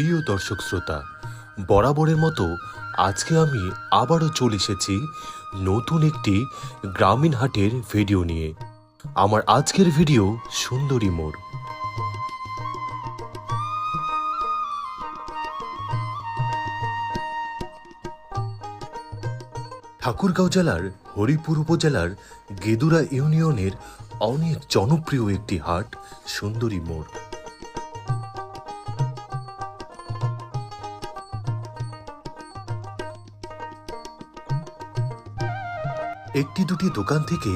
প্রিয় দর্শক শ্রোতা, বরাবরের মতো আজকে আমি আবারও চলে এসেছি নতুন একটি গ্রামীণ হাটের ভিডিও নিয়ে। আমার আজকের ভিডিও সুন্দরী মোড়। ঠাকুরগাঁও জেলার হরিপুর উপজেলার গেদুরা ইউনিয়নের অনেক জনপ্রিয় একটি হাট সুন্দরী মোড়। একটি দুটি দোকান থেকে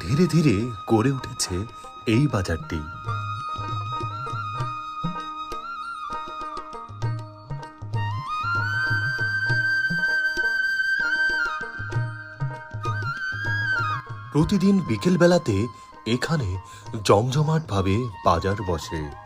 ধীরে ধীরে গড়ে উঠেছে এই বাজারটি। প্রতিদিন বিকেলবেলাতে এখানে জমজমাটভাবে বাজার বসে।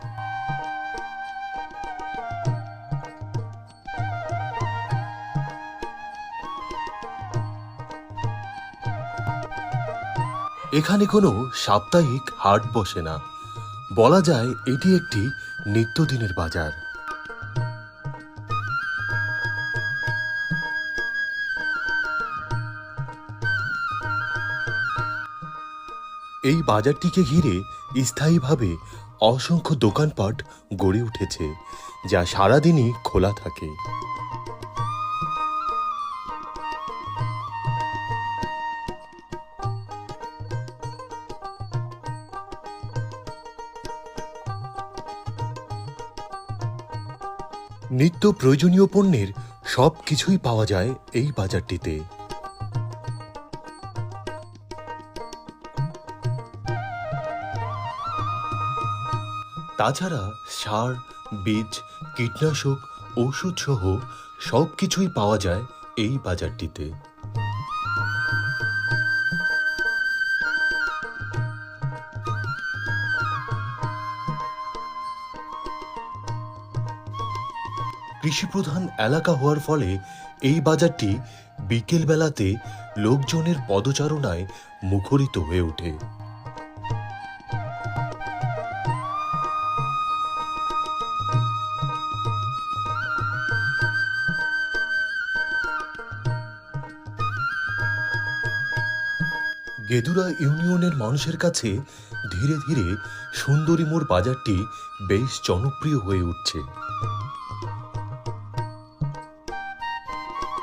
এখানে কোনো সাপ্তাহিক হাট বসে না। বলা যায় এটি একটি নিত্যদিনের বাজার। এই বাজারটিকে ঘিরে স্থায়ীভাবে অসংখ্য দোকানপাট গড়ে উঠেছে, যা সারাদিনই খোলা থাকে। নিত্য প্রয়োজনীয় পণ্যের সব কিছুই পাওয়া যায় এই বাজারটিতে। তাছাড়া সার, বীজ, কীটনাশক ওষুধ সহ সব কিছুই পাওয়া যায় এই বাজারটিতে। কৃষিপ্রধান এলাকা হওয়ার ফলে এই বাজারটি বিকেল বেলাতে লোকজনের পদচারণায় মুখরিত হয়ে ওঠে। গেদুরা ইউনিয়নের মানুষের কাছে ধীরে ধীরে সুন্দরী মোড় বাজারটি বেশ জনপ্রিয় হয়ে উঠছে।